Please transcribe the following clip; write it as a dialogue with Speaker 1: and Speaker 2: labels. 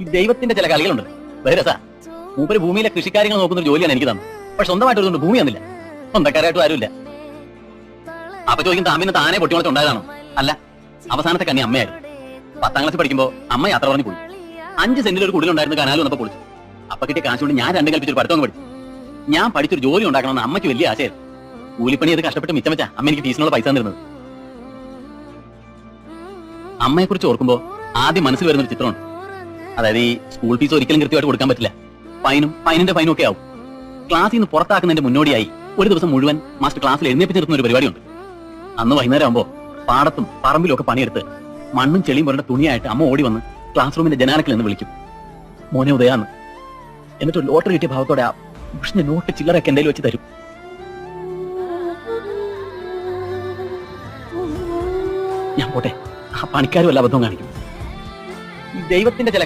Speaker 1: ഈ ദൈവത്തിന്റെ ചില കളികളുണ്ട്. വരസ രസാ. മൂപ്പര് ഭൂമിയിലെ കൃഷിക്കാര്യങ്ങൾ നോക്കുന്ന ഒരു ജോലിയാണ് എനിക്ക് തന്നെ പക്ഷെ സ്വന്തമായിട്ട് ഒരു ഭൂമി തന്നില്ല. സ്വന്തക്കാരായിട്ടും ആരുമില്ല. അപ്പൊ ചോദിക്കും താമിന് താനെ പൊട്ടിമുളച്ചുണ്ടായതാണോ അല്ല അവസാനത്തെ കണ്ണി അമ്മയായിരുന്നു. പത്താം ക്ലാസ് പഠിക്കുമ്പോ അമ്മ യാത്ര പറഞ്ഞു പോയി. അഞ്ച് സെന്റിൽ ഒരു കുടിലുണ്ടായിരുന്നു കനാലും വന്നപ്പോ പൊളിച്ചു. അപ്പൊ കിട്ടിയ കാശ് കൊണ്ട് ഞാൻ രണ്ടും കൽപ്പിച്ചൊരു പഠിത്തം പഠിച്ചു. ഞാൻ പഠിച്ചൊരു ജോലി ഉണ്ടാക്കണമെന്ന് അമ്മയ്ക്ക് വലിയ ആശയായിരുന്നു. കൂലിപ്പണി ചെയ്ത് കഷ്ടപ്പെട്ട് മിച്ചം വെച്ചാ അമ്മ എനിക്ക് ഫീസിനുള്ള പൈസ തന്നിരുന്നത്. അമ്മയെ കുറിച്ച് ഓർക്കുമ്പോ ആദ്യം മനസ്സിൽ വരുന്ന ഒരു ചിത്രമുണ്ട്. അതായത് ഈ സ്കൂൾ ഫീസ് ഒരിക്കലും കൃത്യമായിട്ട് കൊടുക്കാൻ പറ്റില്ല. ഫൈനും ഫൈനിന്റെ ഫൈനും ഒക്കെ ആവും. ക്ലാസ്സിൽ നിന്ന് പുറത്താക്കുന്നതിന്റെ മുന്നോടിയായി ഒരു ദിവസം മുഴുവൻ മാസ്റ്റർ ക്ലാസ്സിൽ എഴുന്നേപ്പിച്ച് നിർത്തുന്ന ഒരു പരിപാടിയുണ്ട്. അന്ന് വൈകുന്നേരം ആകുമ്പോൾ പാടത്തും പറമ്പിലും ഒക്കെ പണിയെടുത്ത് മണ്ണും ചെളിയും പുരണ്ട തുണിയായിട്ട് അമ്മ ഓടി വന്ന് ക്ലാസ് റൂമിന്റെ ജനാലക്കിൽ നിന്ന് വിളിക്കും. മോനെ ഉദയാന്ന് എന്നിട്ട് ലോട്ടറി കിട്ടിയ ഭാവത്തോടെ ആ ഉഷ്ണ നോട്ട് ചില്ലറൊക്കെ എന്തെങ്കിലും വെച്ച് തരും. ഞാൻ പോട്ടെ. ആ പണിക്കാരും അല്ല അബദ്ധം കാണിക്കും. ദൈവത്തിന്റെ ചില